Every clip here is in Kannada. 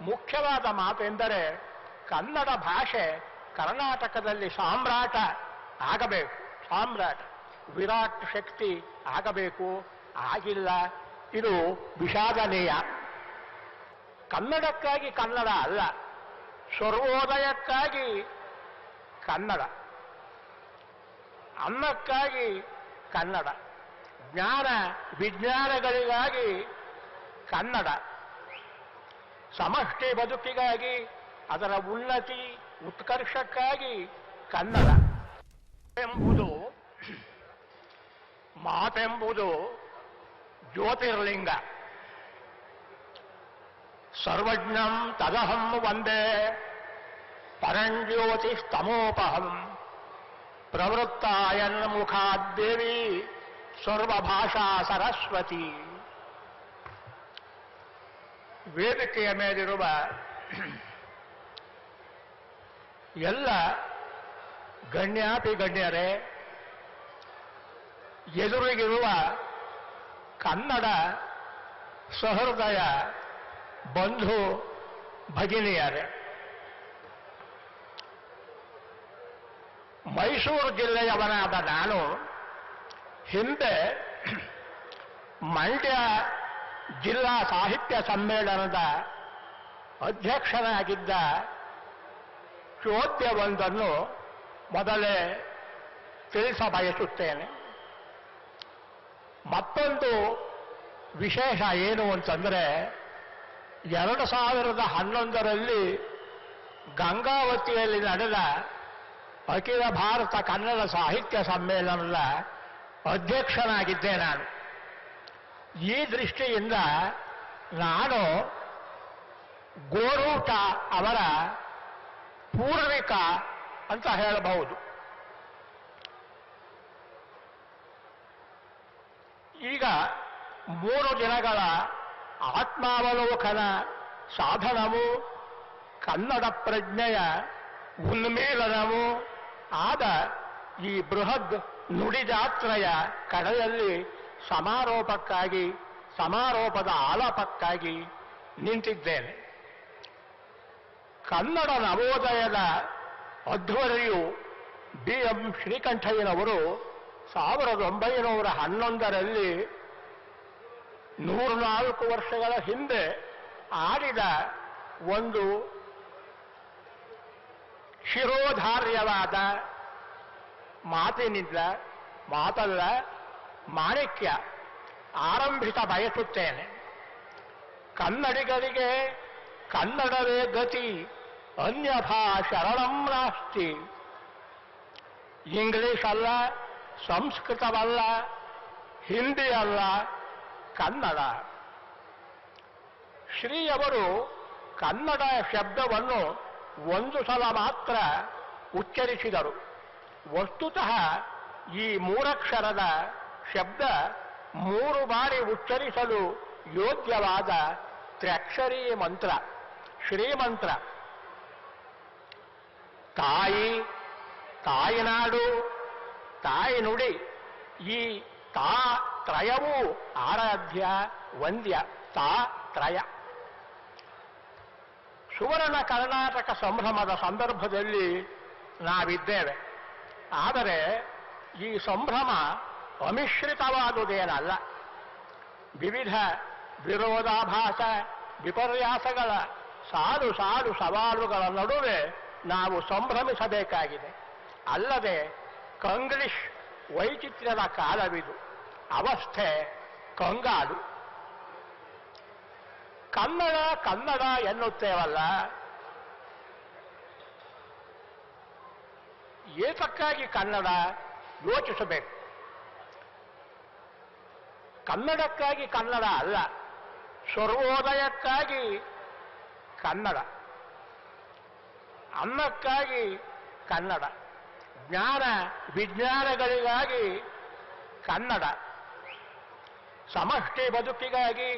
ಮುಖ್ಯವಾದ ಮಾತೆಂದರೆ ಕನ್ನಡ ಭಾಷೆ ಕರ್ನಾಟಕದಲ್ಲಿ ಸಾಮ್ರಾಟ ಆಗಬೇಕು. ಸಾಮ್ರಾಟ, ವಿರಾಟ್ ಶಕ್ತಿ ಆಗಬೇಕು. ಆಗಿಲ್ಲ, ಇದು ವಿಷಾದನೀಯ. ಕನ್ನಡಕ್ಕಾಗಿ ಕನ್ನಡ ಅಲ್ಲ, ಸರ್ವೋದಯಕ್ಕಾಗಿ ಕನ್ನಡ. ಅನ್ನಕ್ಕಾಗಿ ಕನ್ನಡ. ಜ್ಞಾನ ವಿಜ್ಞಾನಗಳಿಗಾಗಿ ಕನ್ನಡ. ಸಮಷ್ಟಿ ಬದುಕಿಗಾಗಿ, ಅದರ ಉನ್ನತಿ ಉತ್ಕರ್ಷಕ್ಕಾಗಿ ಕನ್ನಡ. ಎಂಬುದು ಮಾತೆಂಬುದು ಜ್ಯೋತಿರ್ಲಿಂಗ. ಸರ್ವಜ್ಞಂ ತದಹಂ ವಂದೇ ಪರಂಜ್ಯೋತಿಸ್ತಮೋಪಹಂ ಪ್ರವೃತ್ತಾಯನ್ ಮುಖಾದ್ದೇವಿ ಸರ್ವಭಾಷಾ ಸರಸ್ವತಿ. ವೇದಿಕೆಯ ಮೇಲಿರುವ ಎಲ್ಲ ಗಣ್ಯಾಪಿ ಗಣ್ಯರೇ, ಎದುರಿಗಿರುವ ಕನ್ನಡ ಸಹೃದಯ ಬಂಧು ಭಗಿನಿಯರೇ, ಮೈಸೂರು ಜಿಲ್ಲೆಯವನಾದ ನಾನು ಹಿಂದೆ ಮಂಡ್ಯ ಜಿಲ್ಲಾ ಸಾಹಿತ್ಯ ಸಮ್ಮೇಳನದ ಅಧ್ಯಕ್ಷನಾಗಿದ್ದ ಚೋದ್ಯವೊಂದನ್ನು ಮೊದಲೇ ತಿಳಿಸ ಬಯಸುತ್ತೇನೆ ಮತ್ತೊಂದು ವಿಶೇಷ ಏನು ಅಂತಂದರೆ, ಎರಡು ಸಾವಿರದ ಹನ್ನೊಂದರಲ್ಲಿ ಗಂಗಾವತಿಯಲ್ಲಿ ನಡೆದ ಅಖಿಲ ಭಾರತ ಕನ್ನಡ ಸಾಹಿತ್ಯ ಸಮ್ಮೇಳನದ ಅಧ್ಯಕ್ಷನಾಗಿದ್ದೆ ನಾನು. ಈ ದೃಷ್ಟಿಯಿಂದ ನಾನು ಗೋರೂಟ ಅವರ ಪೂರ್ವಿಕ ಅಂತ ಹೇಳಬಹುದು. ಈಗ ಮೂರು ದಿನಗಳ ಆತ್ಮಾವಲೋಕನ ಸಾಧನವು, ಕನ್ನಡ ಪ್ರಜ್ಞೆಯ ಉನ್ಮೇಲನವು ಆದ ಈ ಬೃಹದ್ ನುಡಿಜಾತ್ರೆಯ ಕಡೆಯಲ್ಲಿ ಸಮಾರೋಪಕ್ಕಾಗಿ, ಸಮಾರೋಪದ ಆಲಾಪಕ್ಕಾಗಿ ನಿಂತಿದ್ದೇನೆ. ಕನ್ನಡ ನವೋದಯದ ಅಧ್ವರಿಯು ಬಿ ಎಂ ಶ್ರೀಕಂಠಯ್ಯನವರು ಸಾವಿರದ ಒಂಬೈನೂರ ಹನ್ನೊಂದರಲ್ಲಿ ನೂರ್ನಾಲ್ಕು ವರ್ಷಗಳ ಹಿಂದೆ ಆಡಿದ ಒಂದು ಶಿರೋಧಾರ್ಯವಾದ ಮಾತಿನಿಂದ ಮಾತಲ್ಲ ಮಾಣಿಕ್ಯ ಆರಂಭಿಸ ಬಯಸುತ್ತೇನೆ. ಕನ್ನಡಿಗರಿಗೆ ಕನ್ನಡವೇ ಗತಿ ಅನ್ಯಥಾ ಶರಣಂ ನಾಸ್ತಿ. ಇಂಗ್ಲಿಷ್ ಅಲ್ಲ, ಸಂಸ್ಕೃತವಲ್ಲ, ಹಿಂದಿ ಅಲ್ಲ, ಕನ್ನಡ. ಶ್ರೀಯವರು ಕನ್ನಡ ಶಬ್ದವನ್ನು ಒಂದು ಸಲ ಮಾತ್ರ ಉಚ್ಚರಿಸಿದರು. ವಸ್ತುತಃ ಈ ಮೂರಕ್ಷರದ ಶಬ್ದ ಮೂರು ಬಾರಿ ಉಚ್ಚರಿಸಲು ಯೋಗ್ಯವಾದ ತ್ರ್ಯಕ್ಷರೀ ಮಂತ್ರ ಶ್ರೀಮಂತ್ರ ತಾಯಿ, ತಾಯಿನಾಡು ತಾಯಿ ನುಡಿ ಈ ತಾ ತ್ರಯವೂ ಆರಾಧ್ಯ, ವಂದ್ಯ, ತಾ ತ್ರಯ. ಸುವರ್ಣ ಕರ್ನಾಟಕ ಸಂಭ್ರಮದ ಸಂದರ್ಭದಲ್ಲಿ ನಾವಿದ್ದೇವೆ. ಆದರೆ ಈ ಸಂಭ್ರಮ ಅಮಿಶ್ರಿತವಾದುದೇನಲ್ಲ. ವಿವಿಧ ವಿರೋಧಾಭಾಸ, ವಿಪರ್ಯಾಸಗಳ ಸಾಲು ಸಾಲು ಸವಾಲುಗಳ ನಡುವೆ ನಾವು ಸಂಭ್ರಮಿಸಬೇಕಾಗಿದೆ. ಅಲ್ಲದೆ ಕಂಗ್ಲಿಷ್ ವೈಚಿತ್ರ್ಯದ ಕಾಲವಿದು. ಅವಸ್ಥೆ ಕಂಗಾಲು. ಕನ್ನಡ ಕನ್ನಡ ಎನ್ನುತ್ತೇವಲ್ಲ. ಏತಕ್ಕಾಗಿ ಕನ್ನಡ ಯೋಚಿಸಬೇಕು? ಕನ್ನಡಕ್ಕಾಗಿ ಕನ್ನಡ ಅಲ್ಲ, ಸರ್ವೋದಯಕ್ಕಾಗಿ ಕನ್ನಡ, ಅನ್ನಕ್ಕಾಗಿ ಕನ್ನಡ, ಜ್ಞಾನ ವಿಜ್ಞಾನಗಳಿಗಾಗಿ ಕನ್ನಡ, ಸಮಷ್ಟಿ ಬದುಕಿಗಾಗಿ,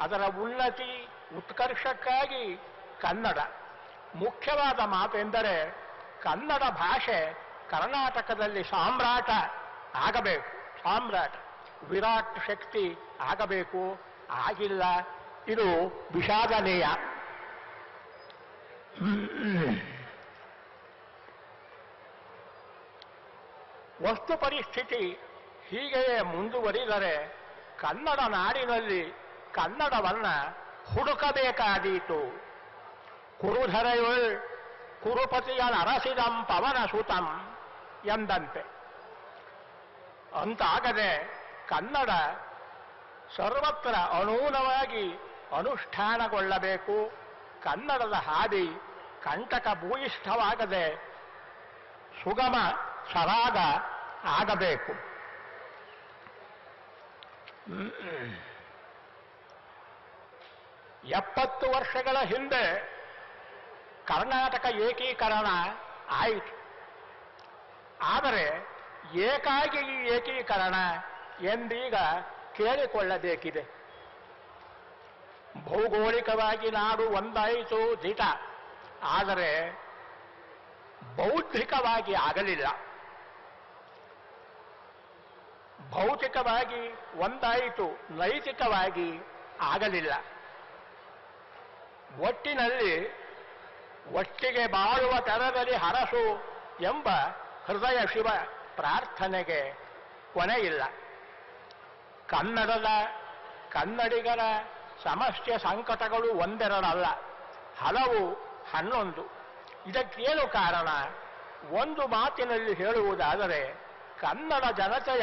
ಅದರ ಉನ್ನತಿ ಉತ್ಕರ್ಷಕ್ಕಾಗಿ ಕನ್ನಡ. ಮುಖ್ಯವಾದ ಮಾತೆಂದರೆ ಕನ್ನಡ ಭಾಷೆ ಕರ್ನಾಟಕದಲ್ಲಿ ಸಾಮ್ರಾಟ ಆಗಬೇಕು, ಸಾಮ್ರಾಟ. ವಿರಾಟ್ ಶಕ್ತಿ ಆಗಬೇಕು, ಆಗಿಲ್ಲ, ಇದು ವಿಷಾದನೀಯ. ವಸ್ತು ಪರಿಸ್ಥಿತಿ ಹೀಗೆಯೇ ಮುಂದುವರಿದರೆ ಕನ್ನಡ ನಾಡಿನಲ್ಲಿ ಕನ್ನಡವನ್ನ ಹುಡುಕಬೇಕಾದೀತು. ಕುರುಧರೆಯುಳ್ ಕುರುಪತಿಯ ನರಸಿದಂ ಪವನ ಸುತಂ ಎಂದಂತೆ. ಅಂತಾಗದೆ ಕನ್ನಡ ಸರ್ವತ್ರ ಅನೂಲವಾಗಿ ಅನುಷ್ಠಾನಗೊಳ್ಳಬೇಕು. ಕನ್ನಡದ ಹಾದಿ ಕಂಟಕ ಭೂಯಿಷ್ಠವಾಗದೆ ಸುಗಮ ಸರಾಗ ಆಗಬೇಕು. ಎಪ್ಪತ್ತು ವರ್ಷಗಳ ಹಿಂದೆ ಕರ್ನಾಟಕ ಏಕೀಕರಣ ಆಯಿತು. ಆದರೆ ಏಕಾಗಿ ಈ ಏಕೀಕರಣ ಎಂದೀಗ ಕೇಳಿಕೊಳ್ಳಬೇಕಿದೆ. ಭೌಗೋಳಿಕವಾಗಿ ನಾಡು ಒಂದಾಯಿತು ದಿಟ ಆದರೆ ಬೌದ್ಧಿಕವಾಗಿ ಆಗಲಿಲ್ಲ. ಭೌತಿಕವಾಗಿ ಒಂದಾಯಿತು, ನೈತಿಕವಾಗಿ ಆಗಲಿಲ್ಲ. ಒಟ್ಟಿನಲ್ಲಿ ಒಟ್ಟಿಗೆ ಬಾಳುವ ತರದಲ್ಲಿ ಹರಸು ಎಂಬ ಹೃದಯ ಶಿವ ಪ್ರಾರ್ಥನೆಗೆ ಕೊನೆಯಿಲ್ಲ. ಕನ್ನಡದ, ಕನ್ನಡಿಗರ ಸಮಸ್ಯೆ ಸಂಕಟಗಳು ಒಂದೆರಡಲ್ಲ, ಹಲವು ಹನ್ನೊಂದು. ಇದಕ್ಕೇನು ಕಾರಣ? ಒಂದು ಮಾತಿನಲ್ಲಿ ಹೇಳುವುದಾದರೆ, ಕನ್ನಡ ಜನತೆಯ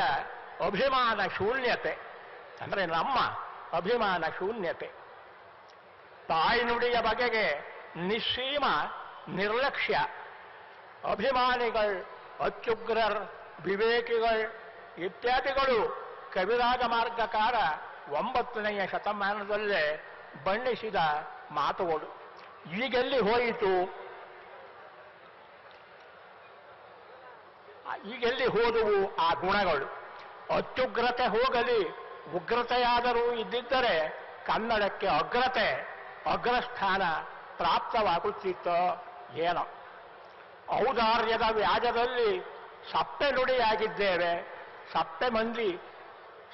ಅಭಿಮಾನ ಶೂನ್ಯತೆ, ಅಂದರೆ ನಮ್ಮ ಅಭಿಮಾನ ಶೂನ್ಯತೆ. ತಾಯ್ನುಡಿಯ ಬಗೆಗೆ ನಿಸ್ಸೀಮ ನಿರ್ಲಕ್ಷ್ಯ. ಅಭಿಮಾನಿಗಳು, ಅತ್ಯುಗ್ರರ್, ವಿವೇಕಿಗಳು ಇತ್ಯಾದಿಗಳು ಕವಿರಾಜ ಮಾರ್ಗಕಾರ ಒಂಬತ್ತನೆಯ ಶತಮಾನದಲ್ಲೇ ಬಣ್ಣಿಸಿದ ಮಾತುಗಳು. ಈಗೆಲ್ಲಿ ಹೋಯಿತು? ಈಗೆಲ್ಲಿ ಹೋದವು ಆ ಗುಣಗಳು? ಅತ್ಯುಗ್ರತೆ ಹೋಗಲಿ, ಉಗ್ರತೆಯಾದರೂ ಇದ್ದಿದ್ದರೆ ಕನ್ನಡಕ್ಕೆ ಅಗ್ರತೆ, ಅಗ್ರಸ್ಥಾನ ಪ್ರಾಪ್ತವಾಗುತ್ತಿತ್ತೋ ಏನೋ. ಔದಾರ್ಯದ ವ್ಯಾಜದಲ್ಲಿ ಸಪ್ಪೆ ನುಡಿಯಾಗಿದ್ದೇವೆ, ಸಪ್ಪೆ ಮಂದಿ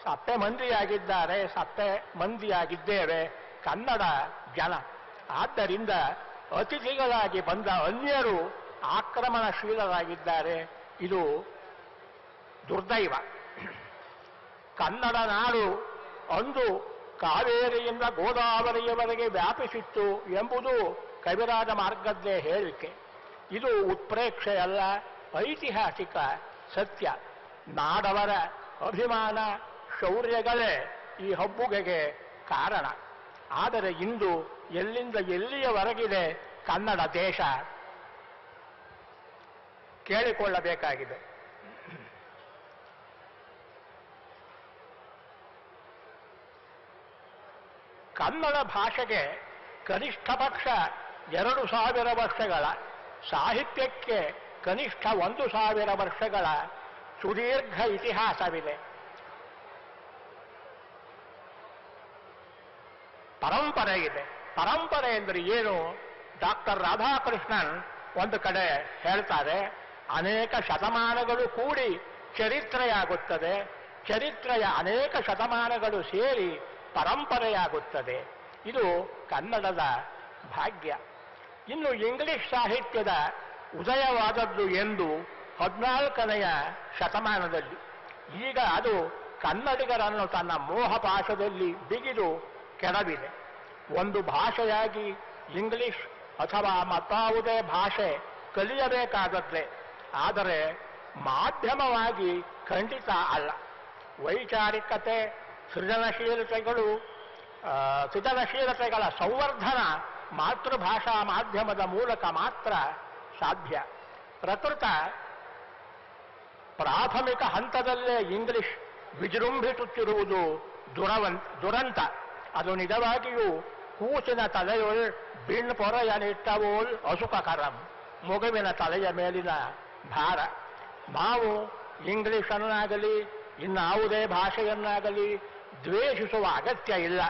ಸಪ್ಪೆ ಮಂದಿಯಾಗಿದ್ದಾರೆ ಸಪ್ಪೆ ಮಂದಿಯಾಗಿದ್ದೇವೆ ಕನ್ನಡ ಜನ. ಆದ್ದರಿಂದ ಅತಿಥಿಗಳಾಗಿ ಬಂದ ಅನ್ಯರು ಆಕ್ರಮಣಶೀಲರಾಗಿದ್ದಾರೆ. ಇದು ದುರ್ದೈವ. ಕನ್ನಡ ನಾಡು ಅಂದು ಕಾವೇರಿಯಿಂದ ಗೋದಾವರಿಯವರೆಗೆ ವ್ಯಾಪಿಸಿತ್ತು ಎಂಬುದು ಕವಿರಾಜ ಮಾರ್ಗದ್ದೇ ಹೇಳಿಕೆ. ಇದು ಉತ್ಪ್ರೇಕ್ಷೆಯಲ್ಲ, ಐತಿಹಾಸಿಕ ಸತ್ಯ. ನಾಡವರ ಅಭಿಮಾನ ಶೌರ್ಯಗಳೇ ಈ ಹಬ್ಬುಗೆಗೆ ಕಾರಣ. ಆದರೆ ಇಂದು ಎಲ್ಲಿಂದ ಎಲ್ಲಿಯವರೆಗಿದೆ ಕನ್ನಡ ದೇಶ? ಕೇಳಿಕೊಳ್ಳಬೇಕಾಗಿದೆ. ಕನ್ನಡ ಭಾಷೆಗೆ ಕನಿಷ್ಠ ಪಕ್ಷ ಎರಡು ಸಾವಿರ ವರ್ಷಗಳ, ಸಾಹಿತ್ಯಕ್ಕೆ ಕನಿಷ್ಠ ಒಂದು ಸಾವಿರ ವರ್ಷಗಳ ಸುದೀರ್ಘ ಇತಿಹಾಸವಿದೆ. ಪರಂಪರೆ ಇದೆ ಪರಂಪರೆ ಎಂದರೆ ಏನು? ಡಾಕ್ಟರ್ ರಾಧಾಕೃಷ್ಣನ್ ಒಂದು ಕಡೆ ಹೇಳ್ತಾರೆ, ಅನೇಕ ಶತಮಾನಗಳು ಕೂಡಿ ಚರಿತ್ರೆಯಾಗುತ್ತದೆ. ಚರಿತ್ರೆಯ ಅನೇಕ ಶತಮಾನಗಳು ಸೇರಿ ಪರಂಪರೆಯಾಗುತ್ತದೆ. ಇದು ಕನ್ನಡದ ಭಾಗ್ಯ. ಇನ್ನು ಇಂಗ್ಲಿಷ್ ಸಾಹಿತ್ಯದ ಉದಯವಾದದ್ದು ಎಂದು ಹದಿನಾಲ್ಕನೆಯ ಶತಮಾನದಲ್ಲಿ. ಈಗ ಅದು ಕನ್ನಡಿಗರನ್ನು ತನ್ನ ಮೋಹಪಾಶದಲ್ಲಿ ಬಿಗಿದು ಕೆಡವಿದೆ. ಒಂದು ಭಾಷೆಯಾಗಿ ಇಂಗ್ಲಿಷ್ ಅಥವಾ ಮತ್ತಾವುದೇ ಭಾಷೆ ಕಲಿಯಬೇಕಾಗತ್ತೆ ಆದರೆ ಮಾಧ್ಯಮವಾಗಿ ಖಂಡಿತ ಅಲ್ಲ. ವೈಚಾರಿಕತೆ, ಸೃಜನಶೀಲತೆಗಳು ಸೃಜನಶೀಲತೆಗಳ ಸಂವರ್ಧನ ಮಾತೃಭಾಷಾ ಮಾಧ್ಯಮದ ಮೂಲಕ ಮಾತ್ರ ಸಾಧ್ಯ. ಪ್ರಕೃತ ಪ್ರಾಥಮಿಕ ಹಂತದಲ್ಲೇ ಇಂಗ್ಲಿಷ್ ವಿಜೃಂಭಿಸುತ್ತಿರುವುದು ದುರವಂತ ದುರಂತ. ಅದು ನಿಜವಾಗಿಯೂ ಕೂಸಿನ ತಲೆಯೊಳ್ ಬಿಣ್ ಪೊರೆಯ ನಿಟ್ಟವೋಲ್ ಅಸುಖಕರಂ ಮಗುವಿನ ತಲೆಯ ಮೇಲಿನ ಭಾರ. ನಾವು ಇಂಗ್ಲಿಷನ್ನಾಗಲಿ, ಇನ್ನಾವುದೇ ಭಾಷೆಯನ್ನಾಗಲಿ ದ್ವೇಷಿಸುವ ಅಗತ್ಯ ಇಲ್ಲ.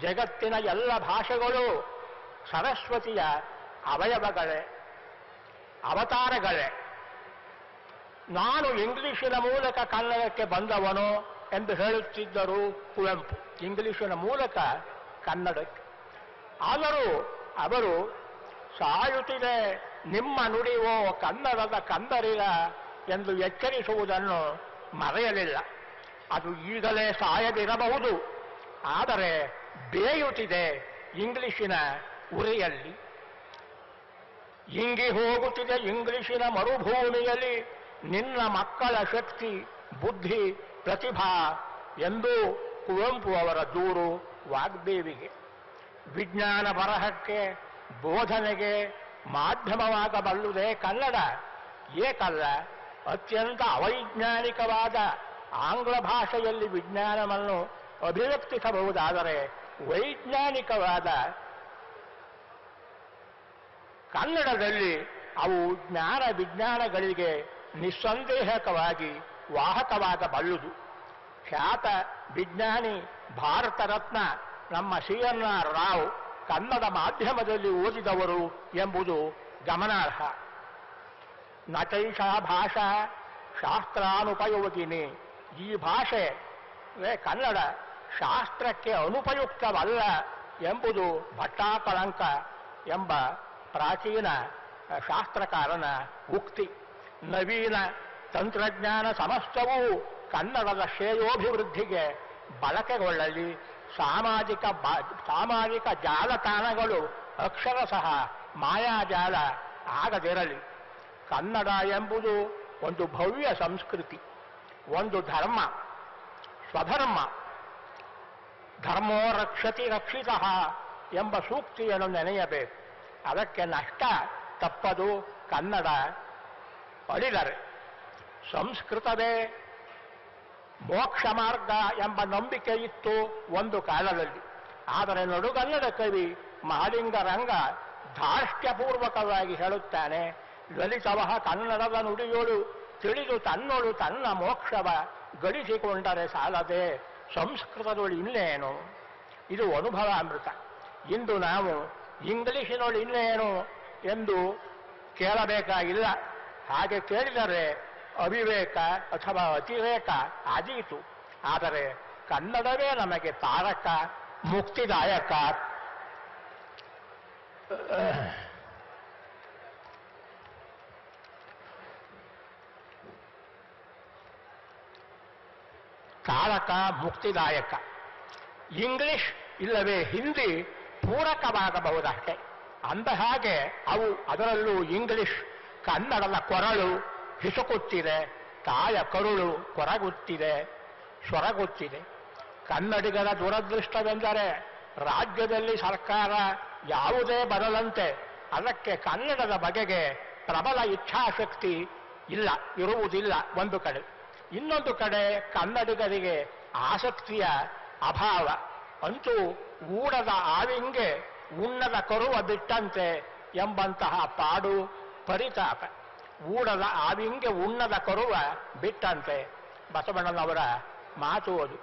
ಜಗತ್ತಿನ ಎಲ್ಲ ಭಾಷೆಗಳು ಸರಸ್ವತಿಯ ಅವಯವಗಳೇ, ಅವತಾರಗಳೇ. ನಾನು ಇಂಗ್ಲಿಷಿನ ಮೂಲಕ ಕನ್ನಡಕ್ಕೆ ಬಂದವನು ಎಂದು ಹೇಳುತ್ತಿದ್ದರು ಕುವೆಂಪು ಇಂಗ್ಲಿಶಿನ ಮೂಲಕ ಕನ್ನಡಕ್ಕೆ. ಆದರೂ ಅವರು, ಸಾಯುತ್ತಿದೆ, ನಿಮ್ಮ ನುಡಿವೋ ಕನ್ನಡದ ಕಂದರಿಗ ಎಂದು ಎಚ್ಚರಿಸುವುದನ್ನು ಮರೆಯಲಿಲ್ಲ. ಅದು ಈಗಲೇ ಸಾಯದಿರಬಹುದು. ಆದರೆ ಬೇಯುತ್ತಿದೆ ಇಂಗ್ಲಿಶಿನ ಉರಿಯಲ್ಲಿ. ಇಂಗಿ ಹೋಗುತ್ತಿದೆ ಇಂಗ್ಲಿಶಿನ ಮರುಭೂಮಿಯಲ್ಲಿ. ನಿನ್ನ ಮಕ್ಕಳ ಶಕ್ತಿ, ಬುದ್ಧಿ ಪ್ರತಿಭಾ ಎಂದು ಕುವೆಂಪು ಅವರ ದೂರು ವಾಗ್ದೇವಿಗೆ. ವಿಜ್ಞಾನ ಬರಹಕ್ಕೆ ಬೋಧನೆಗೆ ಮಾಧ್ಯಮವಾಗಬಲ್ಲುದೇ ಕನ್ನಡ. ಏಕಲ್ಲ, ಅತ್ಯಂತ ಅವೈಜ್ಞಾನಿಕವಾದ ಆಂಗ್ಲ ಭಾಷೆಯಲ್ಲಿ ವಿಜ್ಞಾನವನ್ನು ಅಭಿವ್ಯಕ್ತಿಸಬಹುದಾದರೆ ವೈಜ್ಞಾನಿಕವಾದ ಕನ್ನಡದಲ್ಲಿ ಅವು ಜ್ಞಾನ ವಿಜ್ಞಾನಗಳಿಗೆ ನಿಸ್ಸಂದೇಹಕವಾಗಿ ವಾಹಕವಾಗಬಲ್ಲುದು ಖ್ಯಾತ ವಿಜ್ಞಾನಿ ಭಾರತ ರತ್ನ ನಮ್ಮ C N R Rao Kannada ಮಾಧ್ಯಮದಲ್ಲಿ ಓದಿದವರು ಎಂಬುದು ಗಮನಾರ್ಹ. ನಟೈಷಾ ಭಾಷಾ ಶಾಸ್ತ್ರಾನುಪಯೋಗಿನಿ. ಈ ಭಾಷೆ ಕನ್ನಡ ಶಾಸ್ತ್ರಕ್ಕೆ ಅನುಪಯುಕ್ತವಲ್ಲ ಎಂಬುದು ಭಟ್ಟಾಕಳಂಕ ಎಂಬ ಪ್ರಾಚೀನ ಶಾಸ್ತ್ರಕಾರನ ಉಕ್ತಿ. ನವೀನ ತಂತ್ರಜ್ಞಾನ ಸಮಸ್ತವೂ ಕನ್ನಡದ ಶ್ರೇಯೋಭಿವೃದ್ಧಿಗೆ ಬಳಕೆಗೊಳ್ಳಲಿ. ಸಾಮಾಜಿಕ ಸಾಮಾಜಿಕ ಜಾಲತಾಣಗಳು ಅಕ್ಷರಶಃ ಮಾಯಾಜಾಲ ಆಗದಿರಲಿ. ಕನ್ನಡ ಎಂಬುದು ಒಂದು ಭವ್ಯ ಸಂಸ್ಕೃತಿ, ಒಂದು ಧರ್ಮ, ಸ್ವಧರ್ಮ. ಧರ್ಮೋ ರಕ್ಷತಿ ರಕ್ಷಿತ ಎಂಬ ಸೂಕ್ತಿಯನ್ನು ನೆನೆಯಬೇಕು. ಅದಕ್ಕೆ ನಷ್ಟ ತಪ್ಪದು ಕನ್ನಡ. ಅಳಿದರೆ ಸಂಸ್ಕೃತವೇ. ಮೋಕ್ಷ ಮಾರ್ಗ ಎಂಬ ನಂಬಿಕೆ ಇತ್ತು ಒಂದು ಕಾಲದಲ್ಲಿ. ಆದರೆ ನಡುಗನ್ನಡ ಕವಿ ಮಹಾಲಿಂಗ ರಂಗ ಧಾರ್ಷ್ಟ್ಯಪೂರ್ವಕವಾಗಿ ಹೇಳುತ್ತಾನೆ, ಲಲಿತವಹ ಕನ್ನಡದ ನುಡಿಯೋಳು, ತಿಳಿದು ತನ್ನೋಳು ತನ್ನ ಮೋಕ್ಷವ ಗಳಿಸಿಕೊಂಡರೆ ಸಾಲದೆ, ಸಂಸ್ಕೃತದೊಳು ಇನ್ನೇನು? ಇದು ಅನುಭವ ಅಮೃತ. ಇಂದು ನಾವು ಇಂಗ್ಲಿಷಿನೊಳು ಇನ್ನೇನು ಎಂದು ಕೇಳಬೇಕಾಗಿಲ್ಲ. ಹಾಗೆ ಕೇಳಿದರೆ ಅವಿವೇಕ ಅಥವಾ ಅತಿವೇಕ ಆದೀತು. ಆದರೆ ಕನ್ನಡವೇ ನಮಗೆ ತಾರಕ, ಮುಕ್ತಿದಾಯಕ. ತಾರಕ, ಮುಕ್ತಿದಾಯಕ. ಇಂಗ್ಲಿಷ್ ಇಲ್ಲವೇ ಹಿಂದಿ ಪೂರಕವಾಗಬಹುದಷ್ಟೇ. ಅಂದ ಹಾಗೆ ಅವು ಅದರಲ್ಲೂ ಇಂಗ್ಲಿಷ್ ಕನ್ನಡದ ಕೊರಳು. ಹಿಸುಕುತ್ತಿದೆ ತಾಯ ಕರುಳು ಕೊರಗುತ್ತಿದೆ, ಸೊರಗುತ್ತಿದೆ. ಕನ್ನಡಿಗರ ದುರದೃಷ್ಟವೆಂದರೆ ರಾಜ್ಯದಲ್ಲಿ ಸರ್ಕಾರ ಯಾವುದೇ ಬರಲಂತೆ ಅದಕ್ಕೆ ಕನ್ನಡದ ಬಗೆಗೆ ಪ್ರಬಲ ಇಚ್ಛಾಶಕ್ತಿ ಇಲ್ಲ, ಇರುವುದಿಲ್ಲ ಒಂದು ಕಡೆ. ಇನ್ನೊಂದು ಕಡೆ ಕನ್ನಡಿಗರಿಗೆ ಆಸಕ್ತಿಯ ಅಭಾವ. ಅಂತೂ ಊಡದ ಆವಿಂಗೆ ಉಣ್ಣದ ಕರುವ ಬಿಟ್ಟಂತೆ ಎಂಬಂತಹ ಪಾಡು ಪರಿತಾಪ. ಊಡದ ಆವಿಂಗೆ ಉಣ್ಣದ ಕರುವ ಬಿಟ್ಟಂತೆ ಬಸವಣ್ಣನವರ ಮಾತು ಅದು.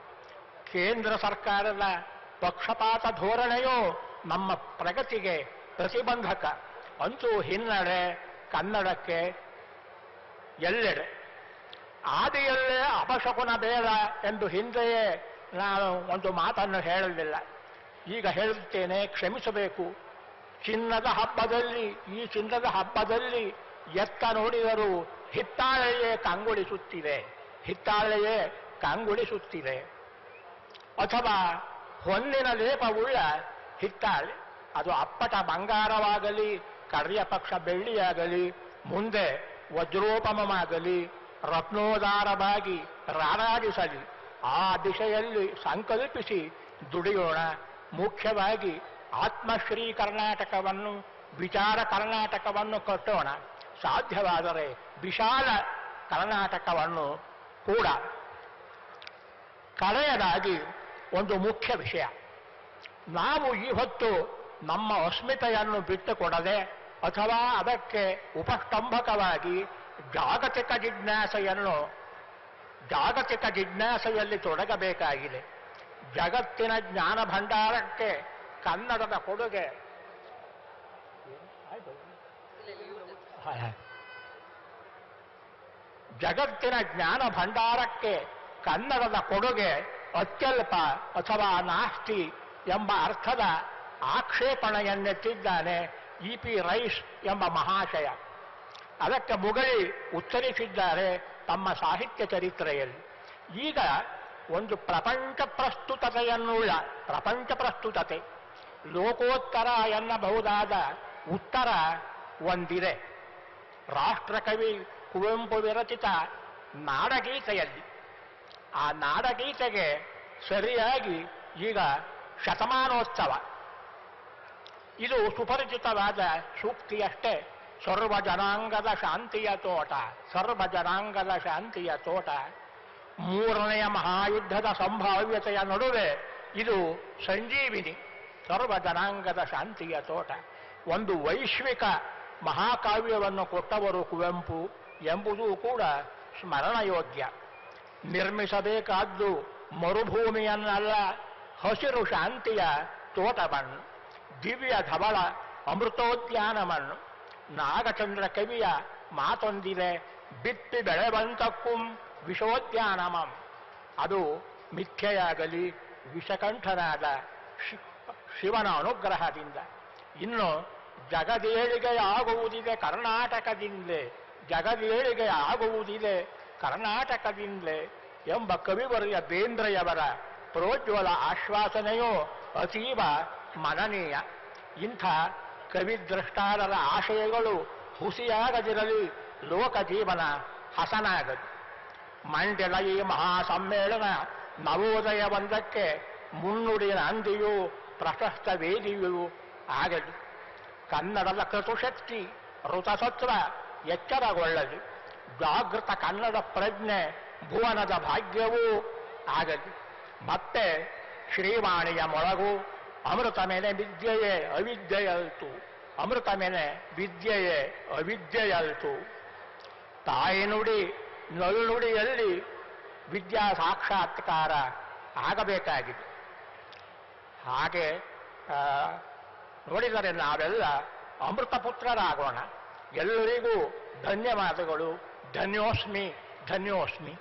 ಕೇಂದ್ರ ಸರ್ಕಾರದ ಪಕ್ಷಪಾತ ಧೋರಣೆಯು ನಮ್ಮ ಪ್ರಗತಿಗೆ ಪ್ರತಿಬಂಧಕ. ಅಂತೂ ಹಿನ್ನಡೆ ಕನ್ನಡಕ್ಕೆ ಎಲ್ಲೆಡೆ. ಆದಿಯಲ್ಲೇ ಅಪಶಕುನ ಬೇಡ ಎಂದು ಹಿಂದೆಯೇ ನಾನು ಒಂದು ಮಾತನ್ನು ಹೇಳಲಿಲ್ಲ. ಈಗ ಹೇಳುತ್ತೇನೆ, ಕ್ಷಮಿಸಬೇಕು. ಚಿನ್ನದ ಹಬ್ಬದಲ್ಲಿ, ಈ ಚಿನ್ನದ ಹಬ್ಬದಲ್ಲಿ ಎತ್ತ ನೋಡಿದರೂ ಹಿತ್ತಾಳೆಯೇ ಕಂಗೊಳಿಸುತ್ತಿದೆ ಹಿತ್ತಾಳೆಯೇ ಕಂಗೊಳಿಸುತ್ತಿದೆ ಅಥವಾ ಹೊನ್ನಿನ ಲೇಪವುಳ್ಳ ಹಿತ್ತಾಳೆ, ಅದು ಅಪ್ಪಟ ಬಂಗಾರವಾಗಲಿ ಕರ್ಯ ಪಕ್ಷ ಬೆಳ್ಳಿಯಾಗಲಿ, ಮುಂದೆ ವಜ್ರೋಪಮವಾಗಲಿ, ರತ್ನೋದಾರವಾಗಿ ರಾರಾಜಿಸಲಿ ಆ ದಿಶೆಯಲ್ಲಿ ಸಂಕಲ್ಪಿಸಿ ದುಡಿಯೋಣ. ಮುಖ್ಯವಾಗಿ ಆತ್ಮಶ್ರೀ ಕರ್ನಾಟಕವನ್ನು, ವಿಚಾರ ಕರ್ನಾಟಕವನ್ನು ಕಟ್ಟೋಣ. ಸಾಧ್ಯವಾದರೆ ವಿಶಾಲ ಕರ್ನಾಟಕವನ್ನು ಕೂಡ ಕಡೆಯದಾಗಿ ಒಂದು ಮುಖ್ಯ ವಿಷಯ. ನಾವು ಈ ಹೊತ್ತು ನಮ್ಮ ಅಸ್ಮಿತೆಯನ್ನು ಬಿಟ್ಟುಕೊಡದೆ ಅಥವಾ ಅದಕ್ಕೆ ಉಪಸ್ತಂಭಕವಾಗಿ ಜಾಗತಿಕ ಜಿಜ್ಞಾಸೆಯನ್ನು ಜಾಗತಿಕ ಜಿಜ್ಞಾಸೆಯಲ್ಲಿ ತೊಡಗಬೇಕಾಗಿದೆ. ಜಗತ್ತಿನ ಜ್ಞಾನ ಭಂಡಾರಕ್ಕೆ ಕನ್ನಡದ ಕೊಡುಗೆ ಜಗತ್ತಿನ ಜ್ಞಾನ ಭಂಡಾರಕ್ಕೆ ಕನ್ನಡದ ಕೊಡುಗೆ ಅತ್ಯಲ್ಪ ಅಥವಾ ನಾಸ್ತಿ ಎಂಬ ಅರ್ಥದ ಆಕ್ಷೇಪಣೆಯನ್ನೆತ್ತಿದ್ದಾನೆ ಇ ಪಿ ರೈಸ್ ಎಂಬ ಮಹಾಶಯ. ಅದಕ್ಕೆ ಮುಗಳಿ ಉತ್ತರಿಸಿದ್ದಾರೆ ತಮ್ಮ ಸಾಹಿತ್ಯ ಚರಿತ್ರೆಯಲ್ಲಿ. ಈಗ ಒಂದು ಪ್ರಪಂಚ ಪ್ರಸ್ತುತತೆಯನ್ನುಳ್ಳ, ಪ್ರಪಂಚ ಪ್ರಸ್ತುತತೆ, ಲೋಕೋತ್ತರ ಎನ್ನಬಹುದಾದ ಉತ್ತರ ಒಂದಿದೆ. ರಾಷ್ಟ್ರಕವಿ ಕುವೆಂಪು ವಿರಚಿತ ನಾಡಗೀತೆಯಲ್ಲಿ. ಆ ನಾಡಗೀತೆಗೆ ಸರಿಯಾಗಿ ಈಗ ಶತಮಾನೋತ್ಸವ. ಇದು ಸುಪರಿಚಿತವಾದ ಸೂಕ್ತಿಯಷ್ಟೇ. ಸರ್ವ ಜನಾಂಗದ ಶಾಂತಿಯ ತೋಟ, ಸರ್ವ ಜನಾಂಗದ ಶಾಂತಿಯ ತೋಟ. ಮೂರನೆಯ ಮಹಾಯುದ್ಧದ ಸಂಭಾವ್ಯತೆಯ ನಡುವೆ ಇದು ಸಂಜೀವಿನಿ, ಸರ್ವ ಜನಾಂಗದ ಶಾಂತಿಯ ತೋಟ. ಒಂದು ವೈಶ್ವಿಕ ಮಹಾಕಾವ್ಯವನ್ನು ಕೊಟ್ಟವರು ಕುವೆಂಪು ಎಂಬುದೂ ಕೂಡ ಸ್ಮರಣಯೋಗ್ಯ. ನಿರ್ಮಿಸಬೇಕಾದ್ದು ಮರುಭೂಮಿಯನ್ನಲ್ಲ, ಹಸಿರು ಶಾಂತಿಯ ತೋಟವನ್ನು ದಿವ್ಯ ಧವಳ ಅಮೃತೋದ್ಯಾನವನ್ನು ನಾಗಚಂದ್ರ ಕವಿಯ ಮಾತೊಂದಿದೆ ಬಿತ್ತಿ ಬೆಳೆವಂತಕ್ಕೂ ವಿಷೋದ್ಯಾನಮಂ. ಅದು ಮಿಥ್ಯೆಯಾಗಲಿ, ವಿಷಕಂಠನಾದ ಶಿವನ ಅನುಗ್ರಹದಿಂದ. ಇನ್ನು ಜಗದೇಳಿಗೆ ಆಗುವುದಿದೆ ಕರ್ನಾಟಕದಿಂದಲೇ. ಜಗದೇಳಿಗೆ ಆಗುವುದಿದೆ ಕರ್ನಾಟಕದಿಂದಲೇ ಎಂಬ ಕವಿವರ್ಯ ಬೇಂದ್ರೆಯವರ ಪ್ರೋಜ್ವಲ ಆಶ್ವಾಸನೆಯೂ ಅತೀವ ಮನನೀಯ. ಇಂಥ ಕವಿದ್ರಷ್ಟಾರರ ಆಶಯಗಳು ಹುಸಿಯಾಗದಿರಲಿ ಲೋಕ ಜೀವನ ಹಸನಾಗದು. ಮಂಡ್ಯದ ಈ ಮಹಾಸಮ್ಮೇಳನ ನವೋದಯ ಒಂದಕ್ಕೆ ಮುನ್ನುಡಿಯ ಅಂದಿಯೂ ಪ್ರಶಸ್ತ ವೇದಿಯೂ ಆಗಲಿ. ಕನ್ನಡದ ಕೃತುಶಕ್ತಿ ಋತಸತ್ವ ಎಚ್ಚರಗೊಳ್ಳಲಿ. ಜಾಗೃತ ಕನ್ನಡ ಪ್ರಜ್ಞೆ ಭುವನದ ಭಾಗ್ಯವೂ ಆಗಲಿ. ಮತ್ತೆ ಶ್ರೀವಾಣಿಯ ಮೊಳಗು ಅಮೃತ ಮೇಲೆ ವಿದ್ಯೆಯೇ ಅವಿದ್ಯೆಯಲ್ತು. ಅಮೃತ ಮೇಲೆ ವಿದ್ಯೆಯೇ ಅವಿದ್ಯೆಯಲ್ತು. ತಾಯಿ ನುಡಿ ನಲ್ನುಡಿಯಲ್ಲಿ ವಿದ್ಯಾ ಸಾಕ್ಷಾತ್ಕಾರ ಆಗಬೇಕಾಗಿದೆ. ಹಾಗೆ ನೋಡಿದರೆ ನಾವೆಲ್ಲ ಅಮೃತಪುತ್ರರಾಗೋಣ. ಎಲ್ಲರಿಗೂ ಧನ್ಯವಾದಗಳು. ಧನ್ಯೋಸ್ಮಿ ಧನ್ಯೋಸ್ಮಿ.